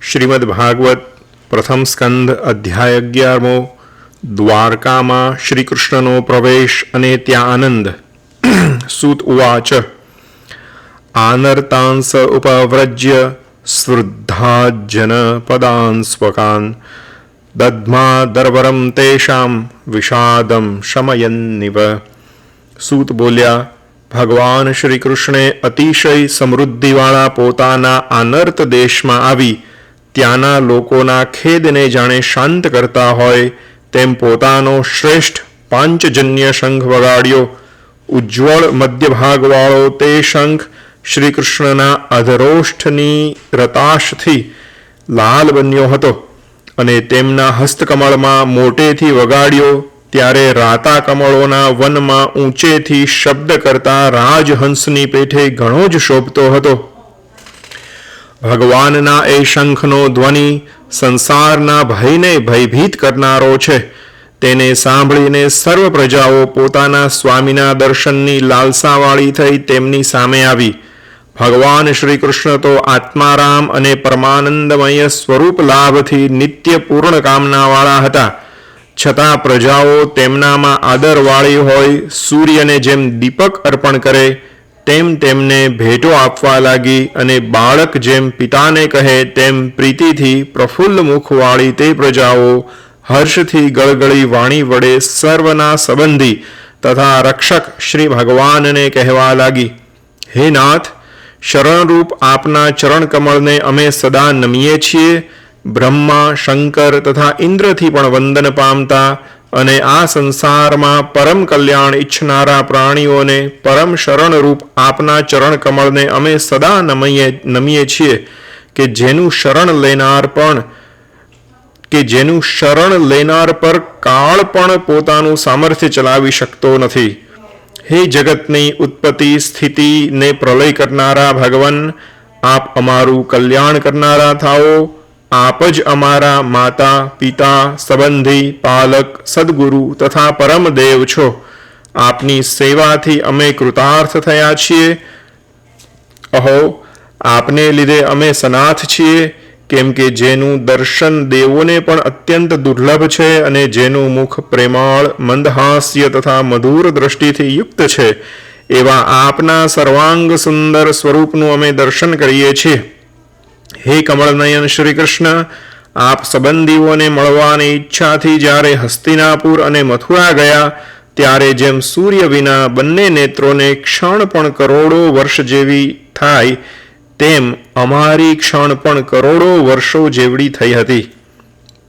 શ્રીમદ ભાગવત પ્રથમ સ્કંદ અધ્યાય અગિયારમો દ્વારકામાં શ્રીકૃષ્ણનો પ્રવેશ અને ત્યાં આનંદ સૂત ઉવાચ આનર્તાંસ ઉપવ્રજ્ય સ્વૃદ્ધાજન પદાન સ્વકાન દધ્મા દર્વરમ તેષામ વિષાદમ શમયન્નિવ સૂત બોલ્યા ભગવાન શ્રીકૃષ્ણે અતિશય સમૃદ્ધિવાળા પોતાના આનર્ત દેશમાં આવી ત્યાંના લોકોના ખેદને જાણે શાંત કરતા હોય, તેમ પોતાનો શ્રેષ્ઠ પાંચજન્ય શંખ વગાડ્યો. ઉજ્જવળ મધ્યભાગવાળો તે શંખ શ્રી કૃષ્ણના અધરોષ્ઠની રતાશથી લાલ બન્યો હતો અને તેમના હસ્તકમળમાં મોટેથી વગાડ્યો, ત્યારે રાતા કમળોના વનમાં ઊંચેથી શબ્દ કરતા રાજહંસની પેઠે ઘણો જ શોભતો હતો. ભગવાનના એ શંખનો ધ્વનિ સંસારના ભયને ભયભીત કરનારો છે. તેને સાંભળીને સર્વ પ્રજાઓ પોતાના સ્વામીના દર્શનની લાલસાવાળી થઈ તેમની સામે આવી. ભગવાન શ્રી કૃષ્ણ તો આત્મારામ અને પરમાનંદમય સ્વરૂપ લાભથી નિત્ય પૂર્ણ કામનાવાળા હતા. છતાં પ્રજાઓ તેમનામાં આદરવાળી હોય, સૂર્યને જેમ દીપક અર્પણ કરે તેમ તેમને ભેટો આપવા લાગી અને બાળક જેમ પિતાને કહે, તેમ પ્રીતિથી પ્રફુલ્લ મુખવાળી તે પ્રજાઓ હર્ષથી ગળગળી વાણી વડે સર્વના સંબંધી તથા રક્ષક શ્રી ભગવાનને કહેવા લાગી, હે નાથ, શરણરૂપ આપના ચરણકમળને અમે સદા નમીએ છીએ. બ્રહ્મા, શંકર તથા ઇન્દ્રથી પણ વંદન પામતા અને આ સંસારમાં પરમ કલ્યાણ ઈચ્છનારા પ્રાણીઓને પરમ શરણરૂપ આપના ચરણ કમળને અમે સદા નમીએ નમીએ છીએ કે જેનું શરણ લેનાર પણ, કે જેનું શરણ લેનાર પર કાળ પણ પોતાનું સામર્થ્ય ચલાવી શકતો નથી. હે જગતની ઉત્પત્તિ સ્થિતિને પ્રલય કરનારા ભગવાન, આપ અમારું કલ્યાણ કરનારા થાઓ. આપ જ અમારા માતા, પિતા, સંબંધી, પાલક, સદગુરુ તથા પરમ દેવ છો. આપની સેવાથી અમે કૃતાર્થ થયા છીએ. અહો, આપને લીધે અમે સનાથ છીએ, કેમ કે જેનું દર્શન દેવોને પણ અત્યંત દુર્લભ છે અને જેનું મુખ પ્રેમાળ, મંદહાસ્ય તથા મધુર દ્રષ્ટિથી યુક્ત છે. એવા આપના સર્વાંગ સુંદર સ્વરૂપનું અમે દર્શન કરીએ છીએ. હે કમળનયન શ્રી કૃષ્ણ, આપ સંબંધીઓને મળવાની ઈચ્છાથી જ્યારે હસ્તિનાપુર અને મથુરા ગયા, ત્યારે જેમ સૂર્ય વિના બંને નેત્રોને ક્ષણ પણ કરોડો વર્ષ જેવી થાય, તેમ અમારી ક્ષણ પણ કરોડો વર્ષો જેવડી થઈ હતી.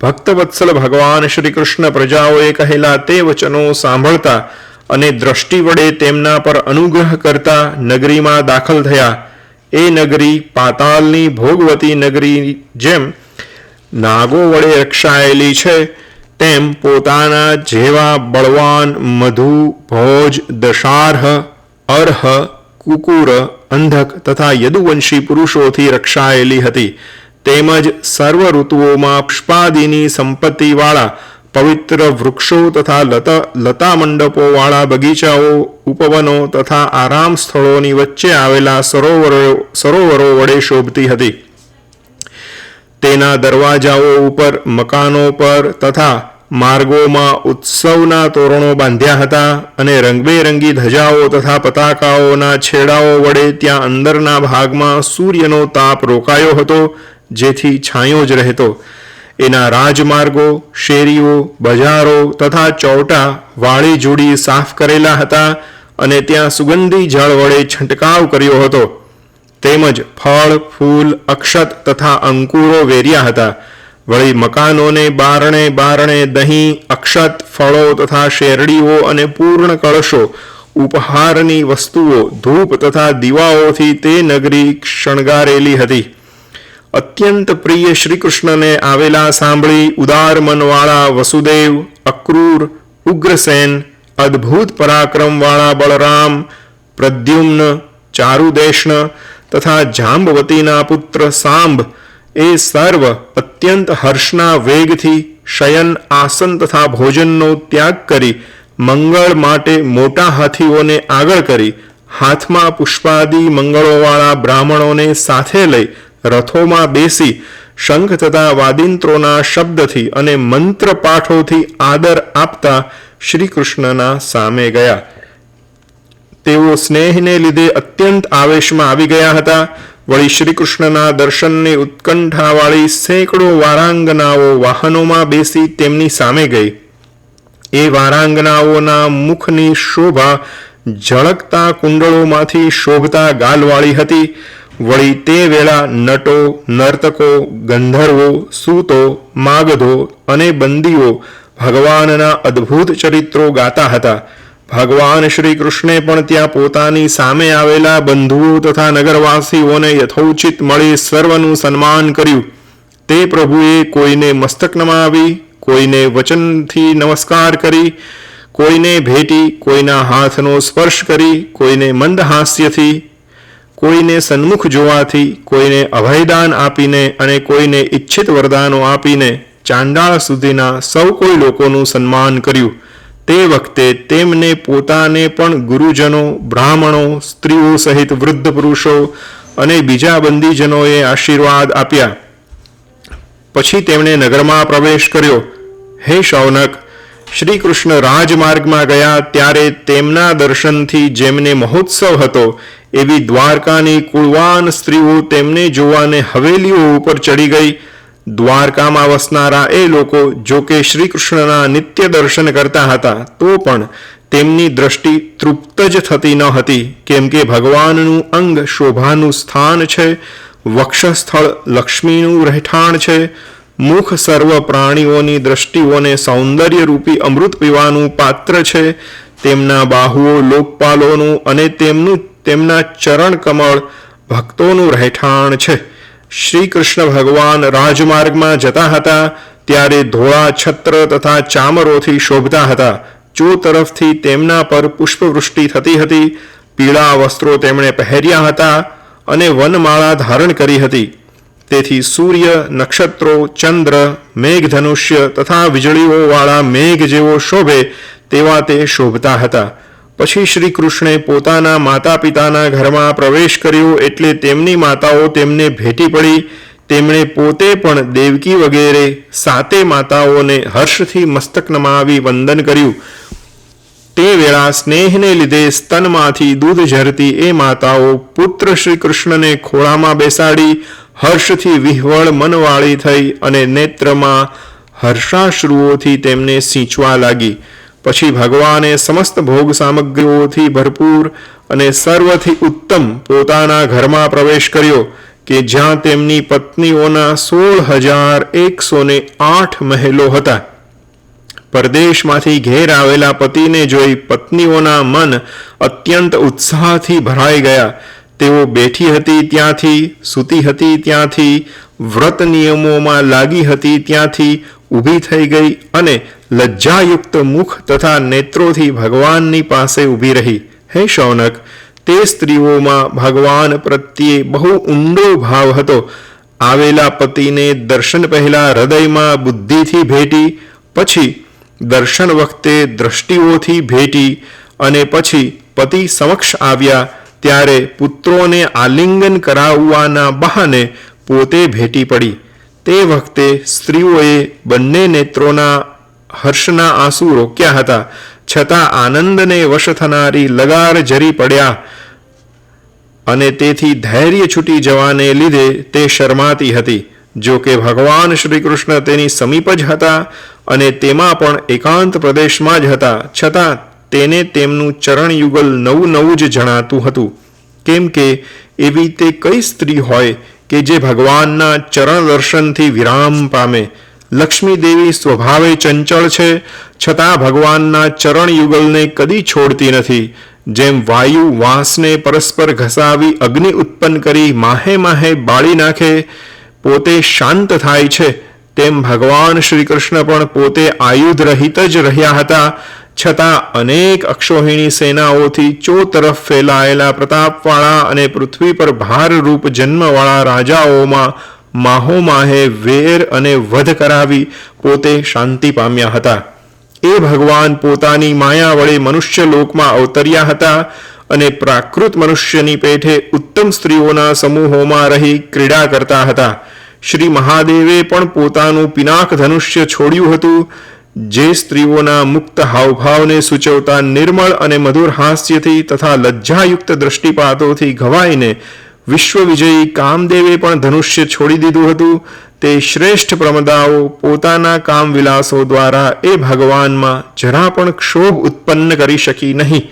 ભક્તવત્સલ ભગવાન શ્રી કૃષ્ણ પ્રજાઓએ કહેલા તે વચનો સાંભળતા અને દ્રષ્ટિ વડે તેમના પર અનુગ્રહ કરતા નગરીમાં દાખલ થયા. એ નગરી, પાતાલની ભોગવતી નગરી જેમ નાગો વડે રક્ષાયેલી છે, તેમ પોતાના જેવા બળવાન મધુ, ભોજ, દશાર્હ, અર્હ, કુકુર, અંધક તથા યદુવંશી પુરુષોથી રક્ષાયેલી હતી. તેમજ સર્વ ઋતુઓમાં પુષ્પાદિની સંપત્તિવાળા પવિત્ર વૃક્ષો તથા લતા મંડપોવાળા બગીચાઓ, ઉપવનો તથા આરામ સ્થળોની વચ્ચે આવેલા સરોવરો સરોવરો વડે શોભતી હતી. તેના દરવાજાઓ ઉપર, મકાનો પર તથા માર્ગોમાં ઉત્સવના તોરણો બાંધ્યા હતા અને રંગબેરંગી ધજાઓ તથા પતાકાઓના છેડાઓ વડે ત્યાં અંદરના ભાગમાં સૂર્યનો તાપ રોકાયો હતો, જેથી છાંયો જ રહેતો. એના રાજમાર્ગો, શેરીઓ, બજારો તથા ચૌટા વાળી જોડી સાફ કરેલા હતા અને ત્યાં સુગંધી જળ વડે છંટકાવ કર્યો હતો. તેમજ ફળ, ફૂલ, અક્ષત તથા અંકુરો વેર્યા હતા. વળી મકાનોને બારણે બારણે દહીં, અક્ષત, ફળો તથા શેરડીઓ અને પૂર્ણ કળશો, ઉપહારની વસ્તુઓ, ધૂપ તથા દીવાઓથી તે નગરી શણગારેલી હતી. અત્યંત પ્રિય શ્રી કૃષ્ણને આવેલા સાંભળી ઉદાર મનવાળા વસુદેવ, અક્રૂર, ઉગ્રસેન, અદ્ભુત પરાક્રમવાળા બળરામ, પ્રદ્યુમ્ન ચારુદેષ્ણ તથા જાંબવતીના પુત્ર સાંભ એ સર્વ અત્યંત હર્ષના વેગથી શયન આસન તથા ભોજનનો ત્યાગ કરી મંગળ માટે મોટા હાથીઓને આગળ કરી હાથમાં પુષ્પાદી મંગળોવાળા બ્રાહ્મણોને સાથે લઈ રથોમાં બેસી શંખ તથા વાદિંત્રોના શબ્દથી અને મંત્ર પાઠોથી આદર આપતા શ્રી કૃષ્ણના સામે ગયા. તેઓ સ્નેહને લીધે અત્યંત આવેશમાં આવી ગયા હતા. વળી શ્રી કૃષ્ણના દર્શનની ઉત્કંઠાવાળી સેંકડો વારાંગનાઓ વાહનોમાં બેસી તેમની સામે ગઈ. એ વારાંગનાઓના મુખની શોભા ઝળકતા કુંડળોમાંથી શોભતા ગાલવાળી હતી. વળી તે વેળા નટો, નર્તકો, ગંધર્વો, સૂતો, માગધો અને બંદીઓ ભગવાનના અદ્ભુત ચરિત્રો ગાતા હતા. ભગવાન શ્રી કૃષ્ણે પણ ત્યાં પોતાની સામે આવેલા બંધુઓ તથા નગરવાસીઓને યથોચિત મળી સર્વનું સન્માન કર્યું. તે પ્રભુએ કોઈને મસ્તક નમાવી, કોઈને વચનથી નમસ્કાર કરી, કોઈને ભેટી, કોઈના હાથનો સ્પર્શ કરી, કોઈને મંદ હાસ્યથી કોઈને સન્મુખ જોવાથી, કોઈને અભયદાન આપીને અને કોઈને ઈચ્છિત વરદાનો આપીને ચાંડાળ સુધીના સૌ કોઈ લોકોનું સન્માન કર્યું. તે વખતે તેમને પોતાને પણ ગુરુજનો, બ્રાહ્મણો, સ્ત્રીઓ સહિત વૃદ્ધ પુરુષો અને બીજા બંદીજનોએ આશીર્વાદ આપ્યા. પછી તેમણે નગરમાં પ્રવેશ કર્યો. હે શૌનક શ્રી કૃષ્ણ રાજમાર્ગમાં ગયા ત્યારે તેમના દર્શનથી જેમને મહોત્સવ હતો, એવી દ્વારકાની કુળવાન સ્ત્રીઓ તેમને જોવાને હવેલીઓ ઉપર ચડી ગઈ. દ્વારકામાં વસનારા એ લોકો જો કે શ્રી કૃષ્ણના નિત્ય દર્શન કરતા હતા, તો પણ તેમની દ્રષ્ટિ તૃપ્ત જ થતી ન હતી. કેમ કે ભગવાનનું અંગ શોભાનું સ્થાન છે, વક્ષસ્થળ લક્ષ્મીનું રહેઠાણ છે મુખ સર્વ પ્રાણીઓની દ્રષ્ટિઓને સૌંદર્યરૂપી અમૃત પીવાનું પાત્ર છે. તેમના બાહુઓ લોકપાલોનું અને તેમનું તેમના ચરણ કમળ ભક્તોનું રહેઠાણ છે. શ્રી કૃષ્ણ ભગવાન રાજમાર્ગમાં જતા હતા, ત્યારે ધોળા છત્ર તથા ચામરોથી શોભતા હતા. ચો તરફથી તેમના પર પુષ્પવૃષ્ટિ થતી હતી. પીળા વસ્ત્રો તેમણે પહેર્યા હતા અને વનમાળા ધારણ કરી હતી. તેથી સૂર્ય, નક્ષત્રો, ચંદ્ર, મેઘધનુષ્ય તથા વીજળીઓવાળા મેઘ જેવો શોભે તેવા તે શોભતા હતા. પછી શ્રી કૃષ્ણે પોતાના માતા પિતાના ઘરમાં પ્રવેશ કર્યો એટલે તેમની માતાઓ તેમને ભેટી પડી. તેમણે પોતે પણ દેવકી વગેરે સાતે માતાઓને હર્ષથી મસ્તક નમાવી વંદન કર્યું. તે વેળા સ્નેહને લીધે સ્તનમાંથી દૂધ ઝરતી એ માતાઓ પુત્ર શ્રી કૃષ્ણને ખોળામાં બેસાડી હર્ષથી વિહવળ મનવાળી થઈ અને નેત્રમાં હર્ષાશ્રુઓથી તેમને સિંચવા લાગી. પછી ભગવાને સમસ્ત ભોગ સામગ્રીઓથી ભરપૂર અને સર્વથી ઉત્તમ પોતાના ઘરમાં પ્રવેશ કર્યો કે જ્યાં તેમની પત્નીઓના સોળ હજાર એકસો ને આઠ મહેલો હતા. પરદેશમાંથી ઘેર આવેલા પતિને જોઈ પત્નીઓના મન અત્યંત ઉત્સાહથી ભરાઈ ગયા તેઓ બેઠી હતી ત્યાંથી, સૂતી હતી ત્યાંથી, વ્રત નિયમોમાં લાગી હતી ત્યાંથી, ઊભી થઈ ગઈ અને લજ્જાયુક્ત મુખ તથા નેત્રોથી ભગવાનની પાસે ઊભી રહી. હે શૌનક, તે સ્ત્રીઓમાં ભગવાન પ્રત્યે બહુ ઊંડો ભાવ હતો. આવેલા પતિને દર્શન પહેલા હૃદયમાં બુદ્ધિથી ભેટી, પછી દર્શન વખતે દ્રષ્ટિઓથી ભેટી અને પછી પતિ સમક્ષ આવ્યા ત્યારે પુત્રોને આલિંગન કરાવવાના બહાને પોતે ભેટી પડી. તે વખતે સ્ત્રીઓએ બંને નેત્રોના હર્ષના આંસુ રોક્યા હતા. છતાં આનંદને વશ થનારી લગાર જરી પડ્યા અને તેથી ધૈર્ય છૂટી જવાને લીધે તે શરમાતી હતી. જો કે ભગવાન શ્રી કૃષ્ણ તેની સમીપ જ હતા અને તેમાં પણ એકાંત પ્રદેશમાં જ હતા. છતાં તેને તેમનું ચરણ યુગલ નવું નવું જ જણાતું હતું. કેમ કે એવી તે કઈ સ્ત્રી હોય કે જે ભગવાનના ચરણ દર્શનથી વિરામ પામે? લક્ષ્મીદેવી સ્વભાવે ચંચળ છે, છતાં ભગવાનના ચરણ યુગલને કદી છોડતી નથી. જેમ વાયુ વાંસને પરસ્પર ઘસાવી અગ્નિ ઉત્પન્ન કરી માહે માહે બાળી નાખે, પોતે શાંત થાય છે, તેમ ભગવાન શ્રી કૃષ્ણ પણ પોતે આયુધ રહિત જ રહ્યા હતા. છતાં અનેક અક્ષોહિણી સેનાઓથી ચો તરફ ફેલાયેલા પ્રતાપવાળા અને પૃથ્વી પર ભારરૂપ જન્મવાળા રાજાઓમાં માહોમાહે વેર અને વધ કરાવી પોતે શાંતિ પામ્યા હતા. એ ભગવાન પોતાની માયા વડે મનુષ્ય લોકમાં અવતર્યા હતા અને પ્રાકૃત મનુષ્યની પેઠે ઉત્તમ સ્ત્રીઓના સમૂહોમાં રહી ક્રીડા કરતા હતા. શ્રી મહાદેવે પણ પોતાનું પિનાક ધનુષ્ય છોડ્યું હતું જે સ્ત્રીઓના મુક્ત હાવભાવને સૂચવતા નિર્મળ અને મધુર હાસ્યથી તથા લજ્જાયુક્ત દ્રષ્ટિપાતોથી ઘવાઈને વિશ્વ વિજયી કામદેવે પણ ધનુષ્ય છોડી દીધું હતું. તે શ્રેષ્ઠ પ્રમદાઓ પોતાના કામવિલાસો દ્વારા એ ભગવાનમાં જરા પણ ક્ષોભ ઉત્પન્ન કરી શકી નહીં.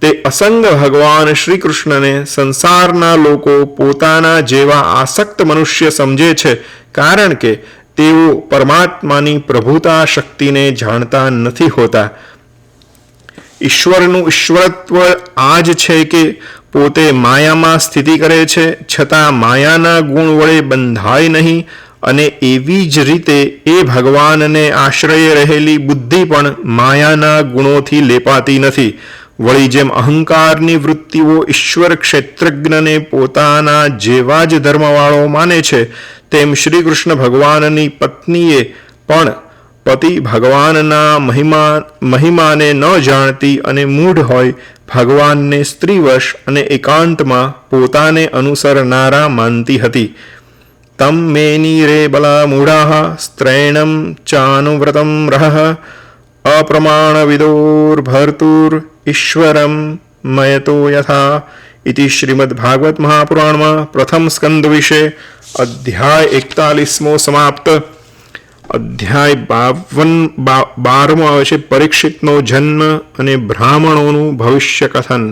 તે અસંગ ભગવાન શ્રી કૃષ્ણને સંસારના લોકો પોતાના જેવા આસક્ત મનુષ્ય સમજે છે. કારણ કે તેઓ પરમાત્માની પ્રભુતા શક્તિને જાણતા નથી હોતા. ઈશ્વરનું ઈશ્વરત્વ આ જ છે કે પોતે માયામાં સ્થિતિ કરે છે, છતાં માયાના ગુણ વડે બંધાય નહીં અને એવી જ રીતે એ ભગવાનને આશ્રય રહેલી બુદ્ધિ પણ માયાના ગુણોથી લેપાતી નથી. વળી જેમ અહંકારની વૃત્તિઓ ઈશ્વર ક્ષેત્રજ્ઞને પોતાના જેવા જ ધર્મવાળો માને છે, તેમ શ્રી કૃષ્ણ ભગવાનની પત્નીએ પણ પતિ ભગવાનના મહિમા, મહિમાને ન જાણતી અને મૂઢ હોય, ભગવાનને સ્ત્રીવશ અને એકાંતમાં પોતાને અનુસરનારા માનતી હતી. તમ મેની રે બલા મૂઢા, સ્ત્રૈણમ ચાનુવ્રતમ રહ, અપ્રમાણવિદોર્ભર્તુર ઈશ્વરમ મયતો યથા ઇતિ શ્રીમદ્ભાગવત મહાપુરાણમાં પ્રથમ સ્કંદ વિશે અધ્યાય એકતાલીસમો સમાપ્ત અધ્યાય બાવન બારમો આવે છે પરીક્ષિતનો જન્મ અને બ્રાહ્મણોનું ભવિષ્ય કથન